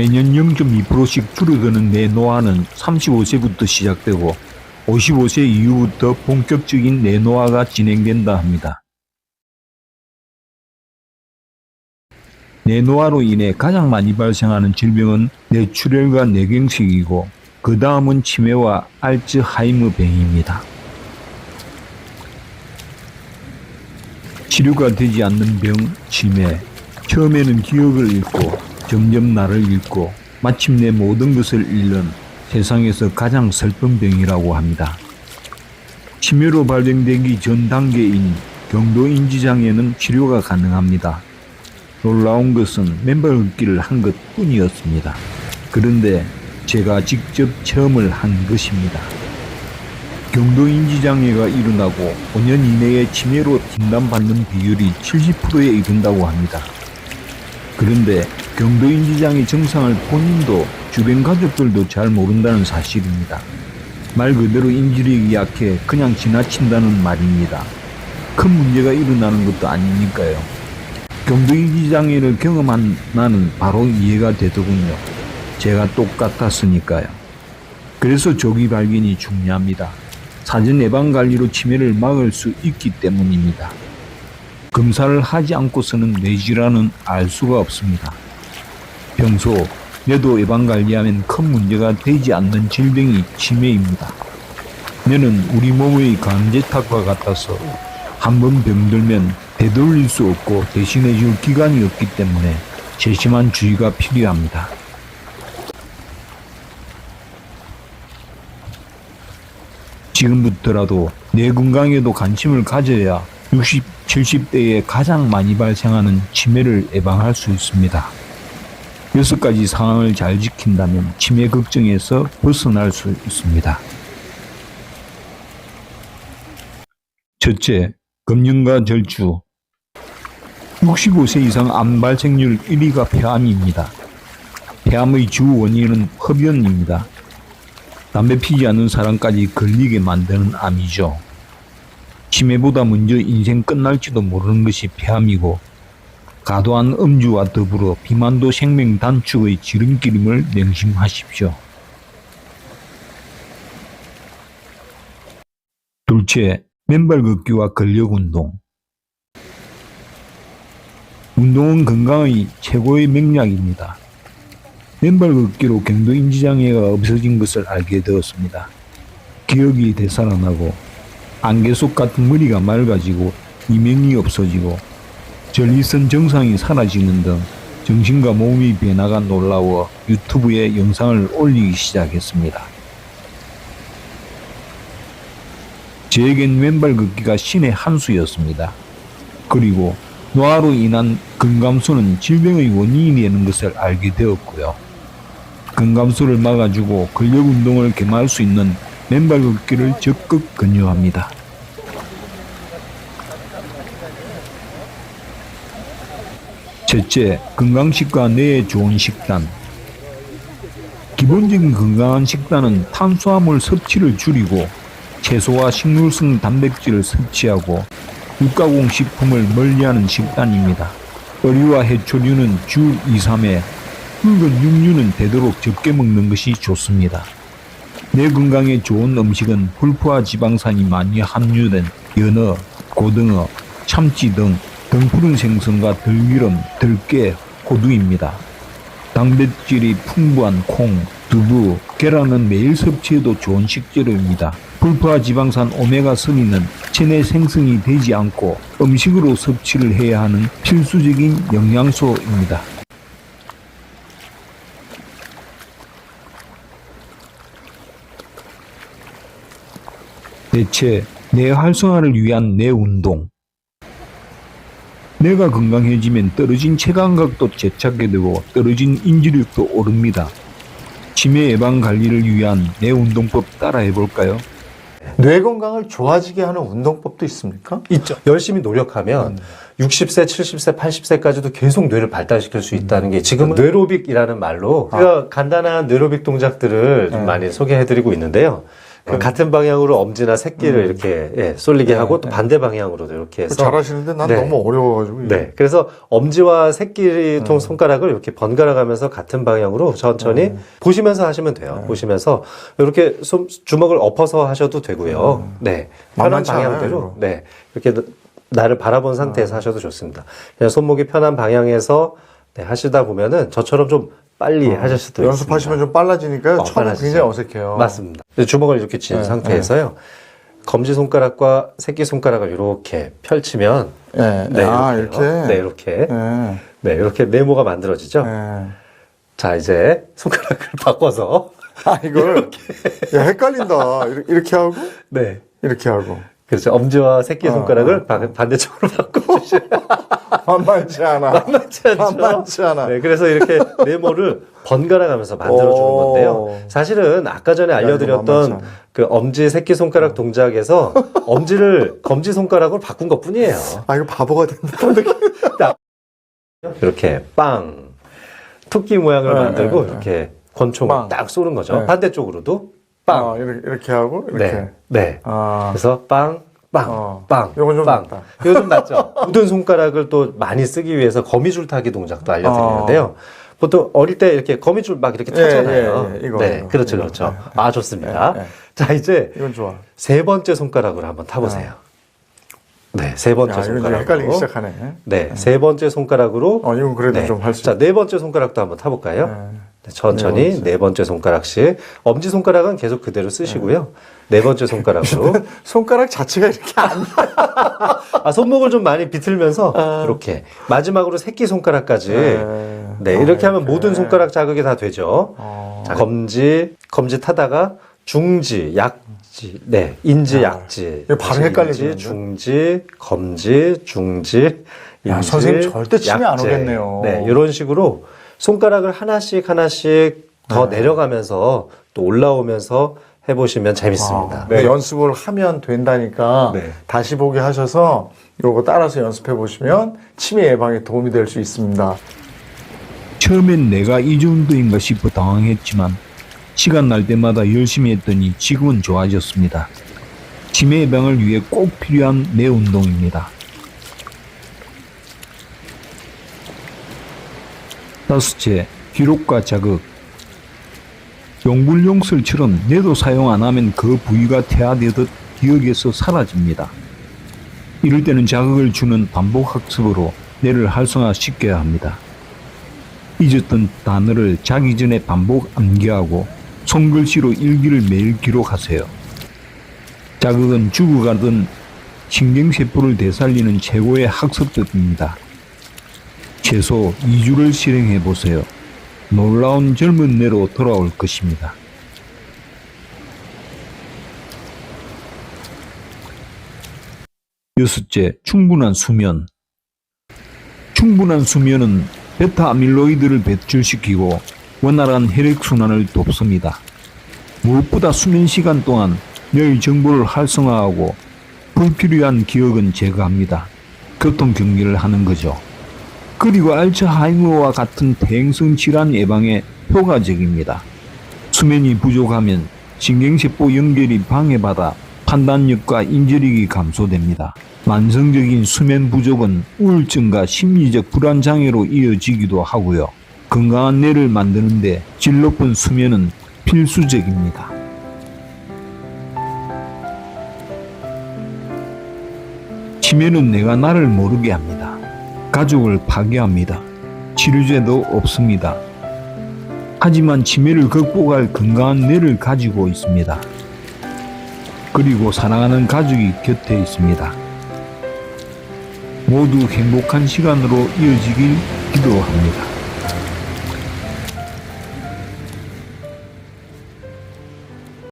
매년 0.2%씩 줄어드는 내노화는 35세부터 시작되고 55세 이후부터 본격적인 내노화가 진행된다 합니다. 내노화로 인해 가장 많이 발생하는 질병은 뇌출혈과 뇌경색이고 그 다음은 치매와 알츠하이머 병입니다. 치료가 되지 않는 병, 치매. 처음에는 기억을 잃고 점점 나를 잃고 마침내 모든 것을 잃는 세상에서 가장 슬픈 병이라고 합니다. 치매로 발병되기 전 단계인 경도 인지장애는 치료가 가능합니다. 놀라운 것은 맨발 걷기를 한 것 뿐이었습니다. 그런데 제가 직접 체험을 한 것입니다. 경도 인지장애가 일어나고 5년 이내에 치매로 진단받는 비율이 70%에 이른다고 합니다. 그런데 경도인 지장애 증상을 본인도 주변 가족들도 잘 모른다는 사실입니다. 말 그대로 인지력이 약해 그냥 지나친다는 말입니다. 큰 문제가 일어나는 것도 아니니까요. 경도인 지장애를 경험한 나는 바로 이해가 되더군요. 제가 똑같았으니까요. 그래서 조기 발견이 중요합니다. 사전 예방 관리로 치매를 막을 수 있기 때문입니다. 검사를 하지 않고서는 뇌질환은 알 수가 없습니다. 평소 뇌도 예방 관리하면 큰 문제가 되지 않는 질병이 치매입니다. 뇌는 우리 몸의 강제탑과 같아서 한 번 병들면 되돌릴 수 없고 대신해 줄 기간이 없기 때문에 세심한 주의가 필요합니다. 지금부터라도 뇌 건강에도 관심을 가져야 60, 70대에 가장 많이 발생하는 치매를 예방할 수 있습니다. 여섯 가지 상황을 잘 지킨다면 치매 걱정에서 벗어날 수 있습니다. 첫째, 금융과 절주. 65세 이상 암 발생률 1위가 폐암입니다. 폐암의 주 원인은 흡연입니다. 담배 피지 않는 사람까지 걸리게 만드는 암이죠. 치매보다 먼저 인생 끝날지도 모르는 것이 폐암이고 과도한 음주와 더불어 비만도 생명 단축의 지름길임을 명심하십시오. 둘째, 맨발 걷기와 근력 운동. 운동은 건강의 최고의 맥락입니다. 맨발 걷기로 경도 인지장애가 없어진 것을 알게 되었습니다. 기억이 되살아나고 안개 속 같은 머리가 맑아지고 이명이 없어지고 전리선 정상이 사라지는 등 정신과 몸의 변화가 놀라워 유튜브에 영상을 올리기 시작했습니다. 제겐 왼발 걷기가 신의 한 수였습니다. 그리고 노화로 인한 근감소는 질병의 원인이 되는 것을 알게 되었고요. 근감소를 막아주고 근력 운동을 겸할 수 있는 맨발 걷기를 적극 권유합니다. 첫째, 건강식과 뇌에 좋은 식단. 기본적인 건강한 식단은 탄수화물 섭취를 줄이고 채소와 식물성 단백질을 섭취하고 육가공 식품을 멀리하는 식단입니다. 어류와 해초류는 주 2, 3회, 붉은 육류는 되도록 적게 먹는 것이 좋습니다. 뇌 건강에 좋은 음식은 불포화 지방산이 많이 함유된 연어, 고등어, 참치 등 등푸른 생선과 들기름, 들깨, 호두입니다. 단백질이 풍부한 콩, 두부, 계란은 매일 섭취해도 좋은 식재료입니다. 불포화 지방산 오메가3는 체내 생성이 되지 않고 음식으로 섭취를 해야 하는 필수적인 영양소입니다. 대체 뇌 활성화를 위한 뇌 운동. 뇌가 건강해지면 떨어진 체감각도 되찾게 되고 떨어진 인지력도 오릅니다. 치매 예방 관리를 위한 뇌 운동법 따라해 볼까요? 뇌 건강을 좋아지게 하는 운동법도 있습니까? 있죠. 열심히 노력하면 60세, 70세, 80세까지도 계속 뇌를 발달시킬 수 있다는 게 지금 은 뇌로빅이라는 말로 우리가 간단한 뇌로빅 동작들을 좀 많이 소개해드리고 있는데요. 그 같은 방향으로 엄지나 새끼를 이렇게 예, 쏠리게 하고 또 반대 방향으로도 이렇게 해서 잘하시는데 난 네. 너무 어려워가지고. 이게. 네. 그래서 엄지와 새끼 통 손가락을 이렇게 번갈아 가면서 같은 방향으로 천천히 보시면서 하시면 돼요. 보시면서 이렇게 손, 주먹을 엎어서 하셔도 되고요. 네. 편한 만만치 않아요, 방향대로. 이거. 네. 이렇게 나- 나를 바라본 상태에서 하셔도 좋습니다. 그냥 손목이 편한 방향에서 네, 하시다 보면은 저처럼 좀 빨리 하실 수도 연습하시면 있습니다. 좀 빨라지니까요. 어, 처음에 빨라지죠. 굉장히 어색해요. 맞습니다. 주먹을 이렇게 쥔 네, 상태에서요. 검지 손가락과 새끼 손가락을 이렇게 펼치면 네. 네, 아, 이렇게요. 이렇게. 네, 이렇게. 네. 네, 이렇게 네모가 만들어지죠. 네. 자, 이제 손가락을 바꿔서 아, 이걸. 야, 헷갈린다. 이렇게, 이렇게 하고, 네. 이렇게 하고. 그렇죠. 엄지와 새끼 어, 손가락을 바- 반대쪽으로 바꿔 주시면 만만치 않아. 만만치 않죠. 만만치 않아. 네, 그래서 이렇게 네모를 번갈아 가면서 만들어 주는 오. 건데요. 사실은 아까 전에 알려드렸던. 그 엄지 새끼 손가락 동작에서 엄지를 검지 손가락으로 바꾼 것 뿐이에요. 아, 이거 바보가 된다. 이렇게 빵 토끼 모양을 네, 만들고 네, 네. 이렇게 권총을 빵. 딱 쏘는 거죠. 네. 반대쪽으로도 빵. 아, 이렇게, 이렇게 하고, 이렇게. 네. 네. 아. 그래서 빵, 빵, 어. 빵. 요건 좀 빵. 낫다. 이거 좀 낫죠. 모든 손가락을 또 많이 쓰기 위해서 거미줄 타기 동작도 알려드리는데요. 보통 어릴 때 이렇게 거미줄 막 이렇게 어. 예, 타잖아요. 예, 예. 이거, 네, 이거. 그렇죠, 이거. 그렇죠. 예, 아, 좋습니다. 예, 예. 자, 이제 이건 좋아. 세 번째 손가락으로 한번 타보세요. 네, 세 번째 야, 손가락으로. 헷갈리기 시작하네. 네, 세 번째 손가락으로. 어, 이건 그래도 좀할 수 자, 네 번째 손가락도 한번 타볼까요? 네. 네, 천천히 네 번째 손가락씩 엄지 손가락은 계속 그대로 쓰시고요. 네 번째 손가락으로 손가락 자체가 이렇게 안 아 손목을 좀 많이 비틀면서 이렇게 마지막으로 새끼 손가락까지 네. 네 아, 이렇게 하면 이렇게. 모든 손가락 자극이 다 되죠. 어. 자, 검지 검지 타다가 중지 약지 네 인지 야, 약지 헷갈리겠는데? 인지, 중지 검지 중지 야, 인지, 선생님 절대 침이 안. 오겠네요. 네 이런 식으로 손가락을 하나씩 하나씩 더 네. 내려가면서 또 올라오면서 해보시면 재밌습니다. 아, 네, 연습을 하면 된다니까 네. 다시 보기 하셔서 요거 따라서 연습해 보시면 치매 예방에 도움이 될 수 있습니다. 처음엔 내가 이 정도인가 싶어 당황했지만 시간 날 때마다 열심히 했더니 지금은 좋아졌습니다. 치매 예방을 위해 꼭 필요한 내 운동입니다. 다섯째, 기록과 자극. 용불용설처럼 뇌도 사용 안 하면 그 부위가 퇴화되듯 기억에서 사라집니다. 이럴 때는 자극을 주는 반복 학습으로 뇌를 활성화시켜야 합니다. 잊었던 단어를 자기 전에 반복 암기하고 손글씨로 일기를 매일 기록하세요. 자극은 죽어가던 신경세포를 되살리는 최고의 학습법입니다. 최소 2주를 실행해 보세요. 놀라운 젊은 뇌로 돌아올 것입니다. 여섯째, 충분한 수면. 충분한 수면은 베타 아밀로이드를 배출시키고 원활한 혈액순환을 돕습니다. 무엇보다 수면 시간 동안 뇌의 정보를 활성화하고 불필요한 기억은 제거합니다. 교통 경기를 하는 거죠. 그리고 알츠하이머와 같은 대행성 질환 예방에 효과적입니다. 수면이 부족하면 신경세포 연결이 방해받아 판단력과 인지력이 감소됩니다. 만성적인 수면 부족은 우울증과 심리적 불안 장애로 이어지기도 하고요. 건강한 뇌를 만드는데 질 높은 수면은 필수적입니다. 치매는 내가 나를 모르게 합니다. 가족을 파괴합니다. 치료제도 없습니다. 하지만 치매를 극복할 건강한 뇌를 가지고 있습니다. 그리고 사랑하는 가족이 곁에 있습니다. 모두 행복한 시간으로 이어지길 기도합니다.